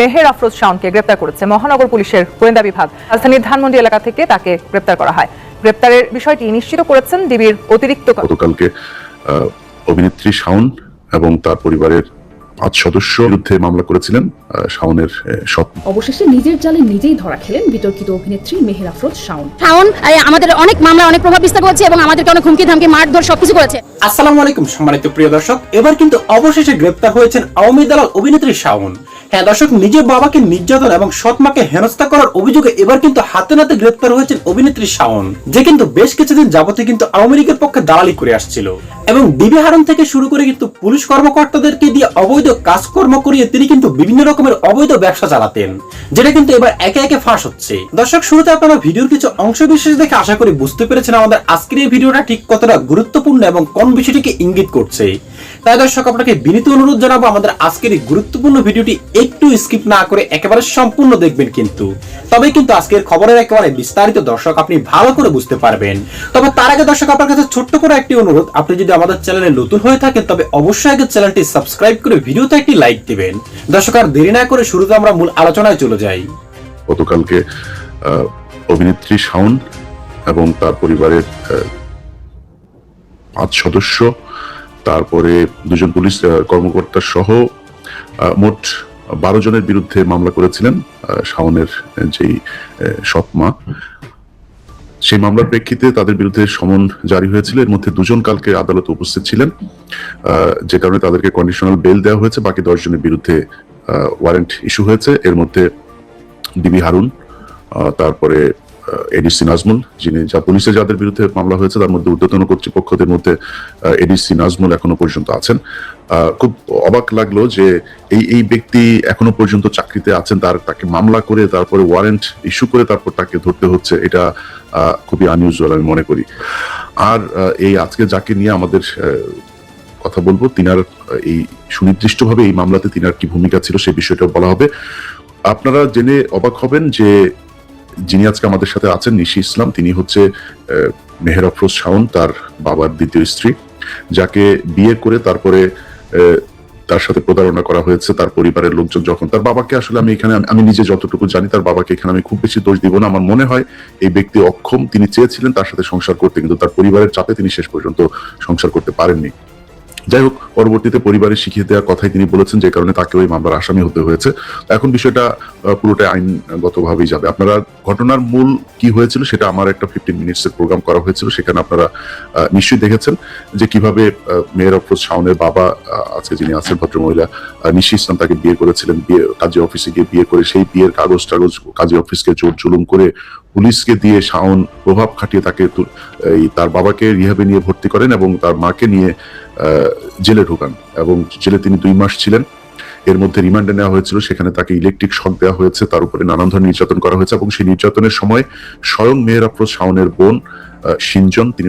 মেহের আফরোজ শাওনকে গ্রেপ্তার করেছে মহানগর পুলিশের গোয়েন্দা বিভাগ। রাজধানীর ধানমন্ডি এলাকা থেকে তাকে গ্রেপ্তার করা হয়। গ্রেপ্তারের বিষয়টি নিশ্চিত করেছেন ডিবির অতিরিক্ত গতকালকে অভিনেত্রী শাওন এবং তার পরিবারের পাঁচ সদস্য বিরুদ্ধে মামলা করেছিলেন শাওনের সৎ অবশেষে নিজের জালে নিজেই ধরা খেলেন বিতর্কিত অভিনেত্রী মেহের আফরোজ শাওন। শাওন আমাদের অনেক মামলা অনেক প্রভাব বিস্তার করেছে এবং আমাদেরকে অনেক হুমকি ধামকি মারধর সবকিছু করেছে। আসসালামু আলাইকুম সম্মানিত প্রিয় দর্শক এবার কিন্তু অবশেষে গ্রেপ্তার হয়েছেন আওয়ামী দালাল অভিনেত্রী শাওন। হ্যাঁ দর্শক, নিজের বাবাকে নির্যাতন এবং সৎ মাকে হেনস্থা করার অভিযোগে এবার কিন্তু হাতে নাতে গ্রেপ্তার হয়েছেন অভিনেত্রী শাওন, যে কিন্তু বেশ কিছুদিন যাবতীয় কিন্তু আওয়ামী লীগের পক্ষে দালালি করে আসছিল। এবং ডিবি হারন থেকে শুরু করে কিন্তু পুলিশ কর্মকর্তাদেরকে দিয়ে অবৈধ কাজকর্ম করিয়ে তিনি কিন্তু বিভিন্ন রকমের অবৈধ ব্যবসা চালাতেন, যেটা কিন্তু এবার একে একে ফাঁস হচ্ছে। দর্শক, শুরুতে আপনারা ভিডিওর কিছু অংশ বিশেষ দেখে আশা করি বুঝতে পেরেছেন আমাদের আজকের এই ভিডিওটা ঠিক কতটা গুরুত্বপূর্ণ এবং কোন বিষয়টিকে ইঙ্গিত করছে। তাই দর্শক, আপনাকে বিনীত অনুরোধ জানাব, আমাদের আজকের এই গুরুত্বপূর্ণ ভিডিওটি একটু স্কিপ না করে একেবারে সম্পূর্ণ দেখবেন কিন্তু। তবে কিন্তু আজকের খবরের একেবারে বিস্তারিত দর্শক আপনি ভালো করে বুঝতে পারবেন। তবে তার আগে দর্শক, আপনার কাছে ছোট্ট করে একটি অনুরোধ, আপনি যদি আমাদের চ্যানেলে নতুন হয়ে থাকেন, তবে অবশ্যই আগে চ্যানেলটি সাবস্ক্রাইব করে ভিডিওতে একটি লাইক দিবেন। দর্শক, আর দেরি না করে শুরুতে আমরা মূল আলোচনায় চলে যাই। গতকালকে অভিনেত্রী শাওন এবং তার পরিবারের পাঁচ সদস্য তারপরে দুজন পুলিশ কর্মকর্তা সহ মোট বারো জনের বিরুদ্ধে মামলা করেছিলেন শাওনের যেই আহ, সৎ মা সেই মামলার প্রেক্ষিতে তাদের বিরুদ্ধে সমন জারি হয়েছিল। এর মধ্যে দুজন কালকে আদালতে উপস্থিত ছিলেন যে কারণে তাদেরকে কন্ডিশনাল বেল দেওয়া হয়েছে। বাকি দশ জনের বিরুদ্ধে ওয়ারেন্ট ইস্যু হয়েছে। এর মধ্যে ডিবি হারুন তারপরে এডিসি নাজমুল, যিনি যা পুলিশে যাদের বিরুদ্ধে মামলা হয়েছে, তার মধ্যে ঊর্ধ্বতন কর্তৃপক্ষদের মধ্যে এডিসি নাজমুল এখনও পর্যন্ত আছেন। খুব অবাক লাগল যে এই এই ব্যক্তি এখনও পর্যন্ত চাকরিতে আছেন, তার, তাকে মামলা করে, তারপরে ওয়ারেন্ট ইস্যু করে, তারপর তাকে ধরতে হচ্ছে, এটা খুবই আনইউজুয়াল আমি মনে করি। আর এই আজকে যাকে নিয়ে আমাদের কথা বলব, তিনার এই সুনির্দিষ্টভাবে এই মামলাতে তিনার কি ভূমিকা ছিল সেই বিষয়টা বলা হবে। আপনারা জেনে অবাক হবেন যে যিনি আজকে আমাদের সাথে আছেন, নিশি ইসলাম, তিনি হচ্ছে মেহের আফরোজ শাওন, তার বাবার দ্বিতীয় স্ত্রী, যাকে বিয়ে করে তারপরে তার সাথে প্রতারণা করা হয়েছে, তার পরিবারের লোকজন যখন, তার বাবাকে আসলে আমি এখানে আমি নিজে যতটুকু জানি, তার বাবাকে এখানে আমি খুব বেশি দোষ দিব না। আমার মনে হয় এই ব্যক্তি অক্ষম, তিনি চেয়েছিলেন তার সাথে সংসার করতে, কিন্তু তার পরিবারের চাপে তিনি শেষ পর্যন্ত সংসার করতে পারেননি। যাই হোক, পরবর্তীতে পরিবারের শিখিয়ে দেওয়ার কথাই তিনি বলেছেন, যে কারণে তাকে ওই মামলার আসামি হতে হয়েছে। এখন বিষয়টা পুরোটাই আইনগতভাবেই যাবে। আপনারা ঘটনার মূল কি হয়েছিল সেটা আমার একটা ফিফটিন মিনিটস এর প্রোগ্রাম করা হয়েছিল, সেখানে আপনারা নিশ্চয়ই দেখেছেন যে কীভাবে মেয়ের অফরোজ শাওনের বাবা আজকে যিনি আছেন ভদ্রমহিলা নিশি ইসলাম তাকে বিয়ে করেছিলেন, বিয়ে, কাজী অফিসে গিয়ে বিয়ে করে সেই বিয়ের কাগজ টাগজ কাজী অফিসকে জোর জুলুম করে পুলিশকে দিয়ে শাওন প্রভাব খাটিয়ে তাকে এই তার বাবাকে রিহাবে নিয়ে ভর্তি করেন এবং তার মাকে নিয়ে জেলে ঢুকান এবং জেলে তিনি দুই মাস ছিলেন। এর মধ্যে রিমান্ডে নেওয়া হয়েছিল, সেখানে তাকে ইলেকট্রিক শক দেওয়া হয়েছে, তার উপরে নানান ধরনের নির্যাতন করা হয়েছে এবং সেই নির্যাতনের সময় স্বয়ং মেয়ের আফরোজ শাওনের বোন সিনজন, তিনি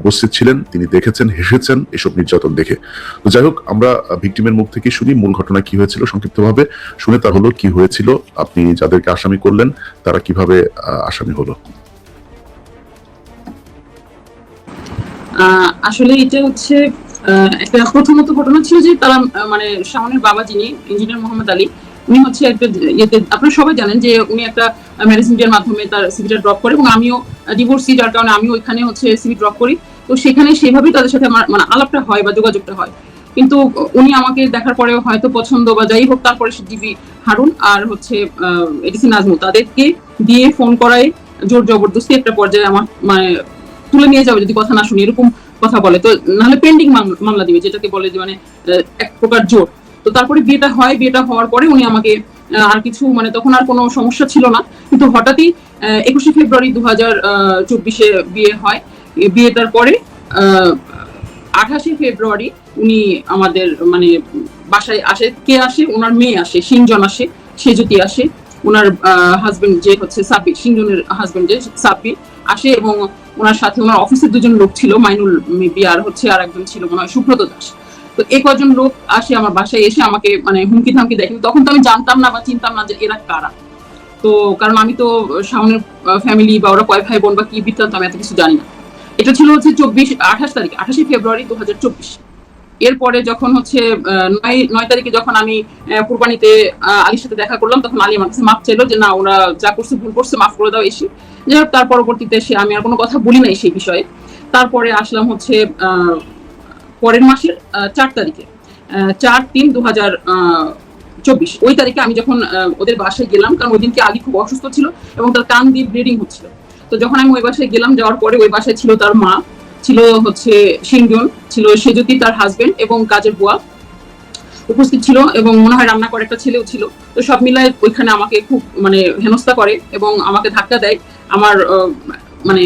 উপস্থিত ছিলেন, তিনি দেখেছেন, হেসেছেন এসব নির্যাতন দেখে। তো যাই হোক, আমরা ভিকটিমের মুখ থেকে শুনি মূল ঘটনা কি হয়েছিল সংক্ষিপ্তভাবে। শুনে তার হলো কি হয়েছিল, আপনি যাদেরকে আসামি করলেন, তারা কীভাবে আসামি হলো? আসলে এটা হচ্ছে একটা প্রথমত ঘটনা ছিল যে তারা মানে শাওনের বাবা যিনি ইঞ্জিনিয়ার মোহাম্মদ আলী, উনি হচ্ছে একটা ইয়েতে, আপনারা সবাই জানেন যে উনি একটা মাধ্যমে তার সিভিটা ড্রপ করে এবং আমিও ডিভোর্সি যার কারণে আমিও ওইখানে হচ্ছে সিভি ড্রপ করি। তো সেখানে তাদের সাথে আমার মানে আলাপটা হয় বা যোগাযোগটা হয়। কিন্তু উনি আমাকে দেখার পরেও হয়তো পছন্দ বা যাই হোক, তারপরে ডিবি হারুন আর হচ্ছে এডিসি নাজমু তাদেরকে দিয়ে ফোন করায় জোর জবরদস্তি একটা পর্যায়ে আমার মানে তুলে নিয়ে যাবে যদি কথা না শুনি, এরকম কথা বলে। তো নাহলে পেন্ডিং মামলা দিবে, যেটাকে বলে যে মানে এক প্রকার জোর। তো তারপরে বিয়েটা হয়, বিয়েটা হওয়ার পরে উনি আমাকে আর কিছু মানে তখন আর কোনো সমস্যা ছিল না। কিন্তু হঠাৎই একুশে ফেব্রুয়ারি দু হাজার চব্বিশে বিয়ে হয়। এ বিয়েটার পরে আঠাশে ফেব্রুয়ারি উনি আমাদের মানে বাসায় আসে। কে আসে? ওনার মেয়ে আসে সিংজন আসে, সেজুতি আসে। ওনার হাজবেন্ড যে হচ্ছে সাব্বির সিংজনের হাজবেন্ড যে সাব্বির আসে এবং ওনার সাথে ওনার অফিসের দুজন লোক ছিল, মাইনুল মেবি আর হচ্ছে আর একজন ছিল মনে হয় সুব্রত দাস। তো এ কজন লোক আসে আমার বাসায় এসে আমাকে মানে হুমকি থামকি দেখে তখন তো আমি জানতাম না বা চিনতাম না যে এরা কারা। তো কারণ আমি তো সামনের ফ্যামিলি বা ওরা কয় ভাই বোন বা কি বৃত্তান্ত আমি এত কিছু জানি না। এটা ছিল হচ্ছে চব্বিশ, আঠাশ তারিখ, আঠাশে ফেব্রুয়ারি দু হাজার চব্বিশ। এরপরে যখন হচ্ছে নয় নয় তারিখে যখন আমি কুরবানিতে আলীর সাথে দেখা করলাম, তখন আলী আমার কাছে মাপ চাইলো যে, না, ওরা যা করছে ভুল করছে, মাফ করে দাও এসে। যাই হোক, তার পরবর্তীতে সে, আমি আর কোনো কথা বলি নাই সেই বিষয়ে। তারপরে আসলাম হচ্ছে পরের মাসের চার তারিখে। চার তিন দু হাজার চব্বিশ। ওই তারিখে আমি যখন ওদের বাসায় গেলাম, কারণ ওই দিনকে আলী খুব অসুস্থ ছিল এবং তার কান দিয়ে ব্লিডিং হচ্ছিল। তো যখন আমি ওই বাসায় গেলাম, যাওয়ার পরে ওই বাসায় ছিল তার মা। ছিল হচ্ছে সিংজন ছিল সেজতি তার হাজবেন্ড এবং কাজের বুয়া উপস্থিত ছিল এবং মনে হয় রান্না করে একটা ছেলেও ছিল। তো সব মিলায় ওইখানে আমাকে খুব মানে হেনস্থা করে এবং আমাকে ধাক্কা দেয়। আমার মানে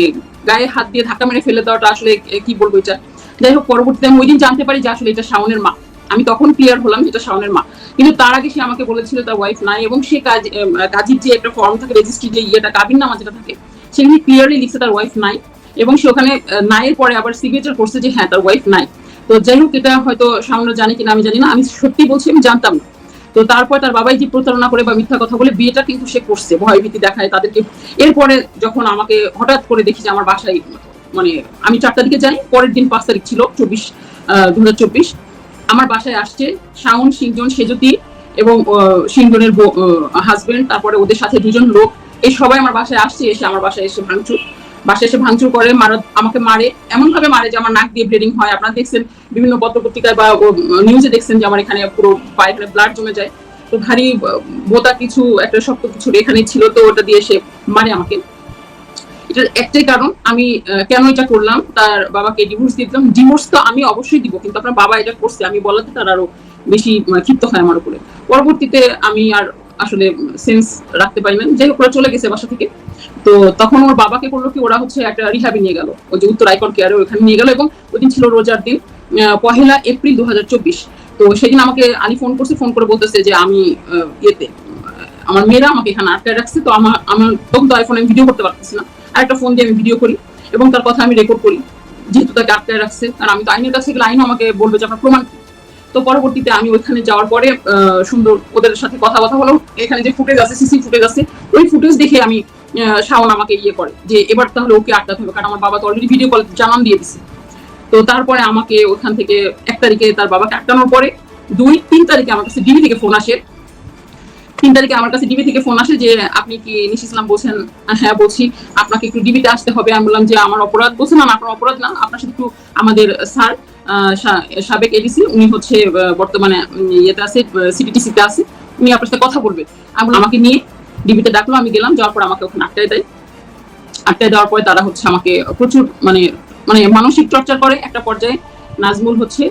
গায়ে হাত দিয়ে ধাক্কা মেরে ফেলে দেওয়াটা আসলে কি বলব এটা? যাই হোক, পরবর্তীতে আমি ওই দিন জানতে পারি যে আসলে এটা শাওনের মা। আমি তখন ক্লিয়ার হলাম এটা শাওনের মা। কিন্তু তার আগে সে আমাকে বলেছিল তার ওয়াইফ নাই এবং সে কাজ কাজীর যে একটা ফর্ম থাকে রেজিস্ট্রি যে ইয়েটা কাবিন নামা যেটা থাকে সেখানে ক্লিয়ারলি লিখছে তার ওয়াইফ নাই। এবং সে ওখানে নাইয়ের পরে আবার সিগনেচার করছে যে হ্যাঁ তার ওয়াইফ নাই। তো যাই হোক, এটা হয়তো সামনে জানি কিনা, আমি জানি না, আমি সত্যি বলছি, আমি জানতাম না। তো তারপর তার বাবাই যে প্রতারণা করে বা মিথ্যা কথা বলে, বিয়েটা কিন্তু সে করছে ভয় ভীতি দেখায় তাদেরকে। এরপরে যখন আমাকে হঠাৎ করে দেখি যে আমার বাসায় মানে আমি চার তারিখে যাই, পরের দিন পাঁচ তারিখ ছিল, চব্বিশ দু হাজার চব্বিশ। আমার বাসায় আসছে শাওন, সিংজন, সেজতি এবং সিংজনের হাজবেন্ড তারপরে ওদের সাথে দুজন লোক। এই সবাই আমার বাসায় আসছে, এসে আমার বাসায় এসে ভাঙচুর। বাসায় এসে ভাঙচুর করে, মারা, আমাকে মারে। এমন ভাবে মারে যে আমার নাক দিয়ে ব্লিডিং হয়। আপনারা দেখছেন বিভিন্ন পত্রপত্রিকায় বা নিউজে দেখছেন যে আমার এখানে পুরো পায়ে এখানে ব্লাড জমে যায়। তো ভারী বোতা কিছু, একটা শক্ত কিছু এখানে ছিল তো ওটা দিয়ে সে মারে আমাকে। এটার একটাই কারণ, আমি কেন এটা করলাম? তার বাবাকে ডিভোর্স দিয়ে দিলাম। ডিভোর্স তো আমি অবশ্যই দিব, কিন্তু আপনার বাবা এটা করছে। আমি বলাতে তার আরও বেশি ক্ষিপ্ত হয় আমার উপরে। পরবর্তীতে আমি আর আসলে সেন্স রাখতে পারি না যাই হোক, ওরা চলে গেছে বাসা থেকে। তো তখন ওর বাবাকে করল কি, ওরা হচ্ছে একটা রিহাবে নিয়ে গেল। ওই যে উত্তর আইকন কেয়ারে ওখানে নিয়ে গেল এবং ওই দিন ছিল রোজার দিন পহেলা এপ্রিল দু তো সেদিন আমাকে আলী ফোন করছে ফোন করে বলতেছে যে আমি ইয়েতে আমার মেয়েরা আমাকে এখানে আটকায় রাখছে। তো আমার আমার তখন তো আইফোনে আমি ভিডিও করতে পারতেছি না। আর একটা ফোন দিয়ে আমি ভিডিও করি এবং তার কথা আমি রেকর্ড করি। যেহেতু তাকে আটকায় রাখছে কারণ আমি তো আইনের কাছে গেলে আইনও আমাকে বলবে যে আপনার প্রমাণ? তো পরবর্তীতে আমি ওইখানে যাওয়ার পরে সুন্দর ওদের সাথে কথা কথা হলো। এখানে যে ফুটেজ আছে সিসি ফুটেজ আছে, ওই ফুটেজ দেখে আমি শাওন আমাকে ইয়ে করে যে এবার তাহলে ওকে আটকাতে হবে কারণ আমার বাবা তো অলরেডি ভিডিও কল জানান দিয়ে দিছে। তো তারপরে আমাকে ওখান থেকে এক তারিখে তার বাবাকে আটকানোর পরে, দুই, তিন তারিখে আমার কাছে ডিবি থেকে ফোন আসে। তিন তারিখে আমার কাছে ডিবি থেকে ফোন আসে যে, আপনি কি নিশ ইসলাম বলছেন? হ্যাঁ বলছি। আপনাকে একটু ডিবিতে আসতে হবে। আমি বললাম যে, আমার অপরাধ বলছেন না আপনার অপরাধ না। আপনার সাথে একটু আমাদের, স্যার সাবেক এডিসি উনি হচ্ছে বর্তমানে ইয়েতে আছে সিটিটিসিতে আছে। উনি আপনার সাথে কথা বলবে। আমি আমাকে নিয়ে ডিবিতে ডাকলো, আমি গেলাম, যাওয়ার পর আমাকে ওখানে আটকায় দেয়। আটকায় দেওয়ার পরে তারা হচ্ছে আমাকে প্রচুর মানে মানে মানসিক টর্চার করে। একটা পর্যায়ে নাজমুল হচ্ছে,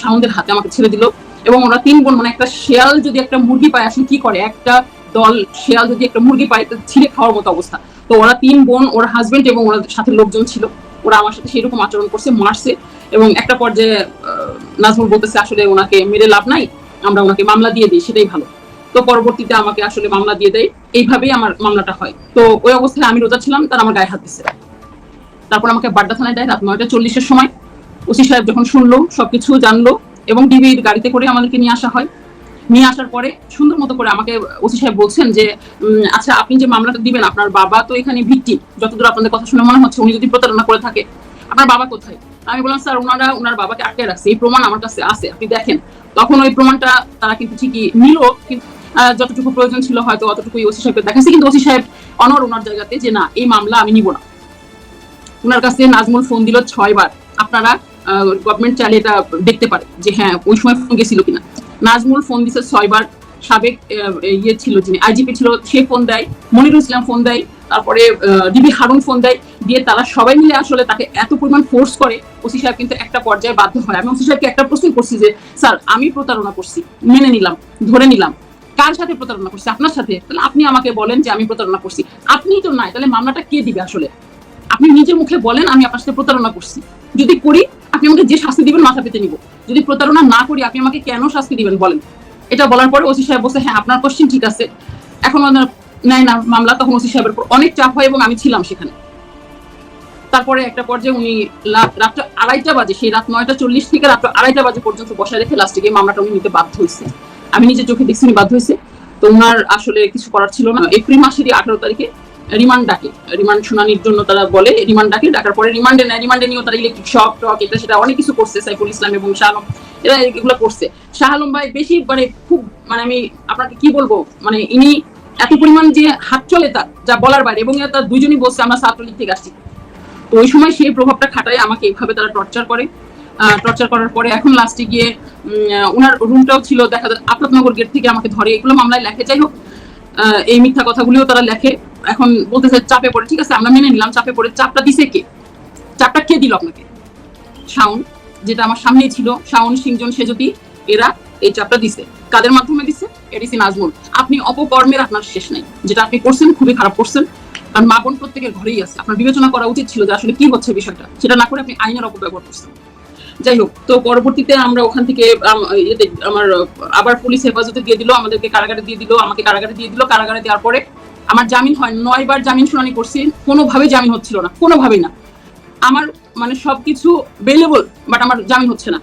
সাউন্ডের হাতে আমাকে ছেড়ে দিল। এবং ওরা তিন বোন মানে একটা শেয়াল যদি একটা মুরগি পায়, আসলে কি করে? একটা দল, শেয়াল যদি একটা মুরগি পায় তো ছিঁড়ে খাওয়ার মতো অবস্থা। তো ওরা তিন বোন, ওর হাজবেন্ড এবং ওরা সাথে লোকজন ছিল। ওরা আমার সাথে সেরকম আচরণ করছে, মারছে এবং একটা পর্যায়ে নাজমুল বলতেছে, আসলে ওনাকে মেরে লাভ নাই, আমরা ওনাকে মামলা দিয়ে দিই, সেটাই ভালো। তো পরবর্তীতে আমাকে আসলে মামলা দিয়ে দেয়, এইভাবেই আমার মামলাটা হয়। তো ওই অবস্থায় আমি রোজা ছিলাম, তার আমার গায়ে হাত দিচ্ছে তারপর আমাকে বাড্ডা থানায় দেয় রাত নয়টা চল্লিশের সময়। ওসি সাহেব যখন শুনলো, সবকিছু জানলো এবং ডিবির গাড়িতে করে আমাদেরকে নিয়ে আসা হয়। নিয়ে আসার পরে সুন্দর মতো করে আমাকে ওসি সাহেব বলছেন যে আচ্ছা আপনি যে মামলাটা দিবেন, আপনার বাবা তো এখানে ভিত্তিম যতদূর আপনাদের কথা শুনে মনে হচ্ছে, উনি যদি প্রতারণা করে থাকে, আপনার বাবা কোথায়? আমি বললাম, স্যার ওনারা ওনার বাবাকে আটকে রাখছে। এই প্রমাণ আমার কাছে আছে, আপনি দেখেন। তখন ওই প্রমাণটা তারা কিন্তু ঠিকই নিল, কিন্তু যতটুকু প্রয়োজন ছিল হয়তো অতটুকুই ওসি সাহেবকে দেখাচ্ছে কিন্তু ওসি সাহেব অনর ওনার জায়গাতে যে, না, এই মামলা আমি নিব না। ওনার কাছে নাজমুল ফোন দিল ছয়বার। আপনারা গভর্নমেন্ট চাইলে এটা দেখতে পারে যে হ্যাঁ ওই সময় ফোন গেছিল কিনা। নাজমুল ফোন দিছে ছয়বার। সাবেক ইয়ে ছিল যিনি, আইজিপি ছিল, সে ফোন দেয়। মনিরুল ইসলাম ফোন দেয়। তারপরে ডিবি হারুন ফোন দেয়। দিয়ে তারা সবাই মিলে আসলে তাকে এত পরিমাণ ফোর্স করে, ওসি সাহেব কিন্তু একটা পর্যায়ে বাধ্য হয়। আমি ওসি সাহেবকে একটা প্রশ্ন করছি যে, স্যার, আমি প্রতারণা করছি, মেনে নিলাম, ধরে নিলাম। কার সাথে প্রতারণা করছি? আপনার সাথে? তাহলে আপনি আমাকে বলেন যে, আমি প্রতারণা করছি। আপনিই তো নাই, তাহলে মামলাটা কে দিবে আসলে? আপনি নিজের মুখে বলেন, আমি আপনার সাথে প্রতারণা করছি। যদি করি, আপনি আমাকে যে শাস্তি দিবেন, মাথা পেতে নিব। যদি প্রতারণা না করি, আপনি আমাকে কেন শাস্তি দিবেন বলেন? এটা বলার পরে ওসি সাহেব বলছে হ্যাঁ আপনার কোশ্চেন ঠিক আছে। এখন নেয় না মামলা তখন ওসি সাহেবের উপর অনেক চাপ হয় এবং আমি ছিলাম সেখানে। তারপরে একটা পর্যায়ে উনি রাত্র আড়াইটা বাজে, সেই রাত নয়টা চল্লিশ থেকে রাত্র আড়াইটা বাজে পর্যন্ত বসায় রেখে লাস্টে গিয়ে মামলাটা উনি নিতে বাধ্য হয়েছে। আমি নিজে চোখে দেখছি উনি বাধ্য হয়েছে। তো ওনার আসলে কিছু করার ছিল না। এপ্রিল মাসেরই আঠারো তারিখে রিমান্ড ডাকে। রিমান্ড শুনানির জন্য তারা বলে, রিমান্ড ডাকে, ডাকার পরে রিমান্ডে নেয়। রিমান্ডে নিয়েও তারা ইলেকট্রিক শক, টক এটা সেটা অনেক কিছু করছে, সাইফুল ইসলাম এবং শাহ আলম। এরা এগুলো করছে। শাহ আলম ভাই বেশি মানে খুব মানে আমি আপনাকে কি বলব মানে ইনি এত পরিমাণ যে হাত চলে তার, যা বলার বাইরে, এবং তার দুইজনই বলছে, আমরা ছাত্রলীগ থেকে আসছি। তো ওই সময় সেই প্রভাবটা খাটায়, আমাকে এইভাবে তারা টর্চার করে। টর্চার করার পরে এখন লাস্টে গিয়ে ওনার রুমটাও ছিল দেখা যায় আপনাতনগর গেট থেকে আমাকে ধরে। এগুলো মামলায় লেখে। যাই হোক এই মিথ্যা কথাগুলিও তারা লেখে। এখন বলতেছে চাপে পড়ে, ঠিক আছে, আমরা মেনে নিলাম, চাপে পড়ে চাপটা দিছে কে? চাপটা কে দিল আপনাকে? শাওন, যেটা আমার সামনেই ছিল, শাওন, সিংজন, সেজতি, এরা এই চাপটা দিছে। কাদের মাধ্যমে দিছে? এডিসি নাজমুল। আপনি অপকর্মের আপনার শেষ নাই। যেটা আপনি করছেন, খুবই খারাপ করছেন। কারণ মা বোন প্রত্যেকের ঘরেই আছে। আপনার বিবেচনা করা উচিত ছিল যে আসলে কি হচ্ছে বিষয়টা। সেটা না করে আপনি আইনের অপব্যবহার করছেন। যাই হোক, তো পরবর্তীতে আমরা ওখান থেকে, আম- আমার, আবার পুলিশ হেফাজতে দিয়ে দিল, আমাদেরকে কারাগারে দিয়ে দিল, আমাকে কারাগারে দিয়ে দিল। কারাগারে দেওয়ার পরে আমার জামিন হয়, নয়বার জামিন শুনানি করছি কোনোভাবে জামিন হচ্ছিল না, কোনোভাবেই না। আমার মানে সবকিছু বেলেবল বাট আমার জামিন হচ্ছে না।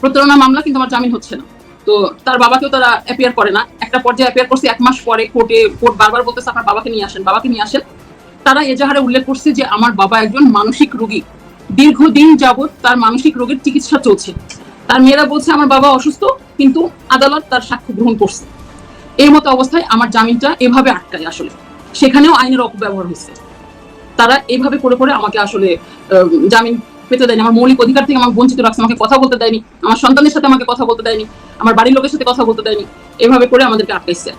প্রতারণা মামলা, কিন্তু আমার জামিন হচ্ছে না। তো তার বাবাকেও তারা অ্যাপিয়ার করে না। একটা পর্যায়ে অ্যাপিয়ার করছে, এক মাস পরে কোর্টে, কোর্ট বারবার বলতেছে, আপনার বাবাকে নিয়ে আসেন, বাবাকে নিয়ে আসেন। তারা এজাহারে উল্লেখ করছে যে, আমার বাবা একজন মানসিক রোগী। দীর্ঘদিন যাবৎ তার মানসিক রোগের চিকিৎসা চলছে। তার মেয়েরা বলছে, আমার বাবা অসুস্থ, কিন্তু আদালত তার সাক্ষ্য গ্রহণ করছে। এই মতো অবস্থায় আমার জামিনটা এভাবে আটকায় আসলে। সেখানেও আইনের অপব্যবহার হয়েছে। তারা এইভাবে করে করে আমাকে আসলে জামিন পেতে দেয়নি। আমার মৌলিক অধিকার থেকে আমাকে বঞ্চিত রাখছে, আমাকে কথা বলতে দেয়নি। আমার সন্তানের সাথে আমাকে কথা বলতে দেয়নি। আমার বাড়ির লোকের সাথে কথা বলতে দেয়নি। এভাবে করে আমাদেরকে আটকাইছে।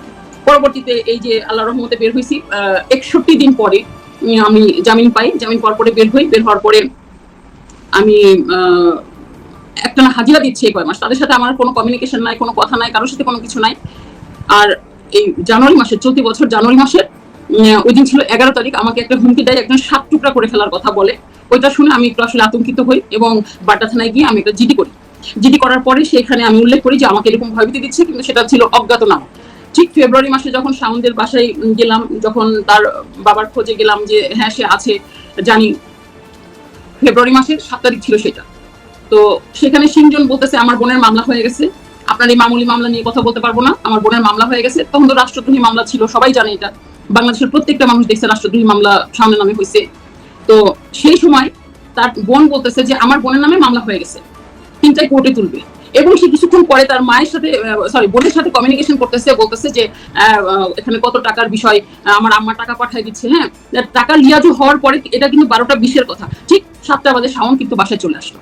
পরবর্তীতে এই যে আল্লাহ রহমতে বের হয়েছি একষট্টি দিন পরে আমি জামিন পাই। জামিন পাওয়ার পরে বের হই। বের হওয়ার পরে আমি একটা না হাজিরা দিচ্ছি এই কয় মাস। তাদের সাথে আমার কোনো কমিউনিকেশন নাই, কোনো কথা নাই, কারোর সাথে কোনো কিছু নাই। আর এই জানুয়ারি মাসের, চলতি বছর জানুয়ারি মাসের ওই দিন ছিল এগারো তারিখ, আমাকে একটা হুমকি দেয়, একজন সাত টুকরা করে ফেলার কথা বলে। ওইটা শুনে আমি একটু আসলে আতঙ্কিত হই এবং বাড্ডা থানায় গিয়ে আমি একটা জিডি করি। জিডি করার পরে সেখানে আমি উল্লেখ করি যে আমাকে এরকম ভয়ভীতি দিচ্ছে, কিন্তু সেটা ছিল অজ্ঞাত নাম। ঠিক ফেব্রুয়ারি মাসে যখন সাউন্ডের বাসায় গেলাম, যখন তার বাবার খোঁজে গেলাম যে হ্যাঁ সে আছে, জানি। ফেব্রুয়ারি মাসের সাত তারিখ ছিল সেটা। তো সেখানে সিংজন বলতেছে, আমার বোনের মামলা হয়ে গেছে। আপনার এই মামুলি মামলা নিয়ে কথা বলতে পারব না। আমার বোনের মামলা হয়ে গেছে। তখন তো রাষ্ট্রদ্রোহী মামলা ছিল, সবাই জানে এটা। বাংলাদেশের প্রত্যেকটা মানুষ দেখছে রাষ্ট্রদ্রোহী মামলা সামনে নামে হয়েছে তো সেই সময় তার বোন বলতেছে যে, আমার বোনের নামে মামলা হয়ে গেছে। তিনটাই কোর্টে তুলবে। এবং সে কিছুক্ষণ পরে তার মায়ের সাথে সরি বোনের সাথে কমিউনিকেশন করতেছে, বলতেছে যে এখানে কত টাকার বিষয় আমার আম্মা টাকা পাঠাই দিচ্ছে। হ্যাঁ টাকা লিয়াজু হওয়ার পরে এটা কিন্তু বারোটা বিশের কথা। ঠিক সাতটা বাজে শাওন কিন্তু বাসায় চলে আসলো।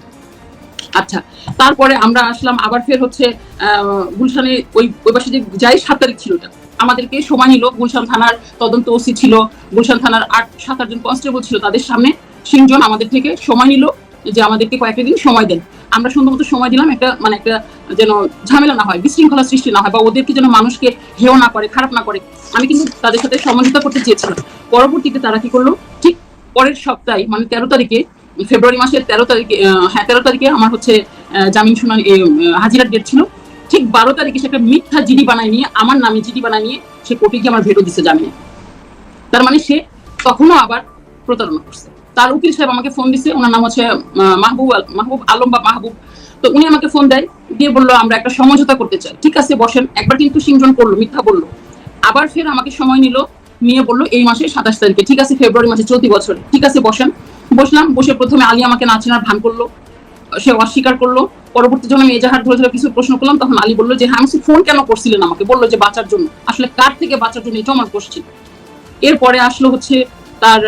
আচ্ছা তারপরে আমরা আসলাম, আবার ফের হচ্ছে গুলশানে ওই ওই পাশে যে যাই সাত তারিখ ছিল ওটা আমাদেরকে সময় নিল, গুলশান থানার তদন্ত ওসি ছিল, গুলশান থানার আট, সাত, আটজন কনস্টেবল ছিল তাদের সামনে, সিংজন আমাদের থেকে সময় নিল যে আমাদেরকে কয়েকটা দিন সময় দেন। আমরা সুন্দর মতো সময় দিলাম, একটা মানে একটা যেন ঝামেলা না হয়, বিশৃঙ্খলা সৃষ্টি না হয়, বা ওদেরকে যেন মানুষকে হেয় না করে, খারাপ না করে, আমি কিন্তু তাদের সাথে সমঝোতা করতে চেয়েছিলাম। পরবর্তীতে তারা কি করল? ঠিক পরের সপ্তাহে মানে তেরো তারিখে ফেব্রুয়ারি মাসের তেরো তারিখে হ্যাঁ তেরো তারিখে আমার হচ্ছে জামিন শুনানি হাজিরার ডেট ছিল। ঠিক বারো তারিখে সে একটা মিথ্যা জিডি বানায় নিয়ে, আমার নামে জিডি বানায় নিয়ে সে কোর্টে গিয়ে আমার ভেটো দিচ্ছে জামিনে। তার মানে সে তখনও আবার প্রতারণা করছে। তার উকিল সাহেব আমাকে ফোন দিছে, ওনার নাম হচ্ছে মাহবুব মাহবুব আলম বা মাহবুব। তো উনি আমাকে ফোন দেয়, দিয়ে বলল, আমরা একটা সমঝোতা করতে চাই। ঠিক আছে, বসেন। একবার কিন্তু সিংজন করল, মিথ্যা বলল। আবার ফের আমাকে সময় নিল, নিয়ে বলল, এই মাসে সাতাশ তারিখে, ঠিক আছে, ফেব্রুয়ারি মাসে চলতি বছরে, ঠিক আছে, বসেন। বসলাম, বসে প্রথমে আলী আমাকে নাচনার ভান করল। সে অস্বীকার করল। পরবর্তী যখন আমি এজাহার ধরে ধরে কিছু প্রশ্ন করলাম, তখন আলী বলল যে হ্যাঁ আমি ফোন কেন করছিলেন আমাকে? বলল যে, বাঁচার জন্য। আসলে কার থেকে বাঁচার জন্য এটা আমার কোশ্চিন এরপরে আসলো হচ্ছে তার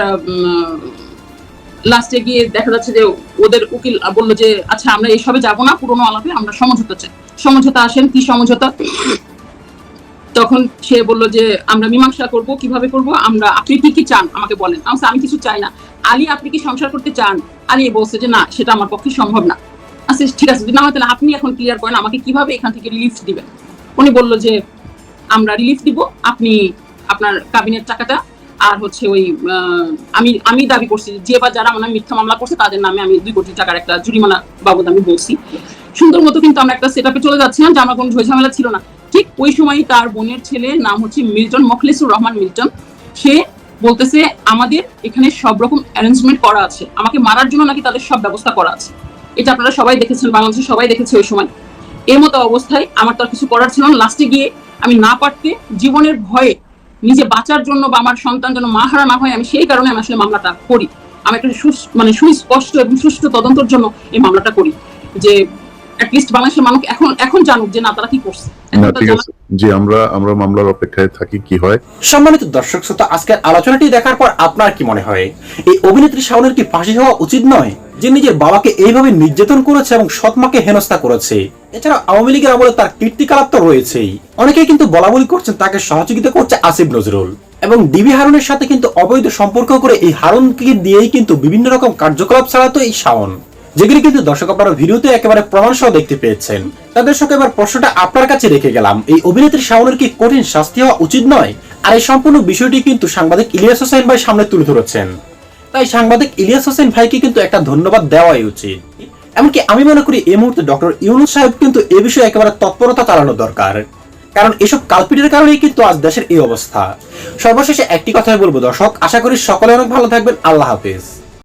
লাস্টে গিয়ে দেখা যাচ্ছে যে, ওদের উকিল বলল যে আচ্ছা আমরা এইসবে যাব না, পুরোনো আলাপে আমরা সমঝোতা চাই। সমঝোতা আসেন। কি সমঝোতা? তখন সে বলল যে, আমরা মীমাংসা করব, কীভাবে করব? আমরা, আপনি কি কি চান? আমাকে বলেন। আমি কিছু চাই না। আলী, আপনি কি সংসার করতে চান? আলী বলছে যে, না, সেটা আমার পক্ষে সম্ভব না। আচ্ছা ঠিক আছে না তাহলে আপনি এখন ক্লিয়ার করেন আমাকে কীভাবে এখান থেকে রিলিফ দিবেন? উনি বলল যে, আমরা রিলিফ দিব, আপনি আপনার কাবিনের টাকাটা আর হচ্ছে ওই আমি আমি দাবি করছি যে বা যারা আমার মিথ্যা মামলা করছে, তাদের নামে আমি দুই কোটি টাকার একটা জরিমানা বাবদ আমি বলছি। সুন্দর মতো কিন্তু আমরা একটা সেট চলে যাচ্ছিলাম যে আমার কোনো ঝামেলা ছিল না। ঠিক ওই সময় তার বোনের ছেলে নাম হচ্ছে মিল্টন, মখলেসুর রহমান মিল্টন। সে বলতেছে, আমাদের এখানে সব রকম অ্যারেঞ্জমেন্ট করা আছে। আমাকে মারার জন্য নাকি তাদের সব ব্যবস্থা করা আছে? এটা আপনারা সবাই দেখেছেন বাংলাদেশে সবাই দেখেছে ওই সময়। এর মতো অবস্থায় আমার তো কিছু করার ছিল না। লাস্টে গিয়ে আমি না পারতে জীবনের ভয়ে নিজে বাঁচার জন্য বা আমার সন্তান যেন মাহারা না হয়, আমি সেই কারণে আমি আসলে মামলাটা করি। আমি একটা মানে সুস্পষ্ট এবং সুষ্ঠু তদন্তের জন্য এই মামলাটা করি। যে অ্যাটলিস্ট বাংলাদেশের মানুষ এখন এখন জানুক যে না তারা কি করছে? না ঠিক আছে। জি আমরা আমরা মামলার অপেক্ষায় থাকি কি হয়? সম্মানিত দর্শক শ্রোতা আজকের আলোচনাটি দেখার পর আপনার কি মনে হয়? এই অভিনেত্রী শাওনের কি ফাঁসি হওয়া উচিত নয়? যে নিজের বাবাকে এইভাবে নির্যাতন করেছে এবং সৎমাকে হেনস্থা করেছে? এছাড়া আওয়ামী লীগের আমলে তার কীর্তিকলাপ তো রয়েছেই। অনেকেই কিন্তু বলা বলি করছেন তাকে সহযোগিতা করছে আসিফ নজরুল। এবং ডিবি হারুনের সাথে কিন্তু অবৈধ সম্পর্ক করে এই হারুনকে দিয়েই কিন্তু বিভিন্ন রকম কার্যকলাপ চালাতো এই শাওন। যেগুলি কিন্তু দর্শক আপনারা ভিডিওতে একেবারে প্রমাণ সহ দেখতে পেয়েছেন। তাদের সঙ্গে এবার প্রশ্নটা আপনার কাছে রেখে গেলাম। এই অভিনেত্রী শাওনের কি কঠিন শাস্তি হওয়া উচিত নয়? আর এই সম্পূর্ণ বিষয়টি কিন্তু সাংবাদিক ইলিয়াস হোসেন ভাই সামনে তুলে ধরেছেন। তাই সাংবাদিক ইলিয়াস হোসেন ভাইকে কিন্তু একটা ধন্যবাদ দেওয়াই উচিত। এমনকি আমি মনে করি এই মুহূর্তে ডক্টর ইউনুস সাহেব কিন্তু এ বিষয়ে একেবারে তৎপরতা চালানো দরকার। কারণ এসব কালপিটের কারণেই কিন্তু আজ দেশের এই অবস্থা। সর্বশেষে একটি কথাই বলব দর্শক, আশা করি সকলে অনেক ভালো থাকবেন। আল্লাহ হাফিজ।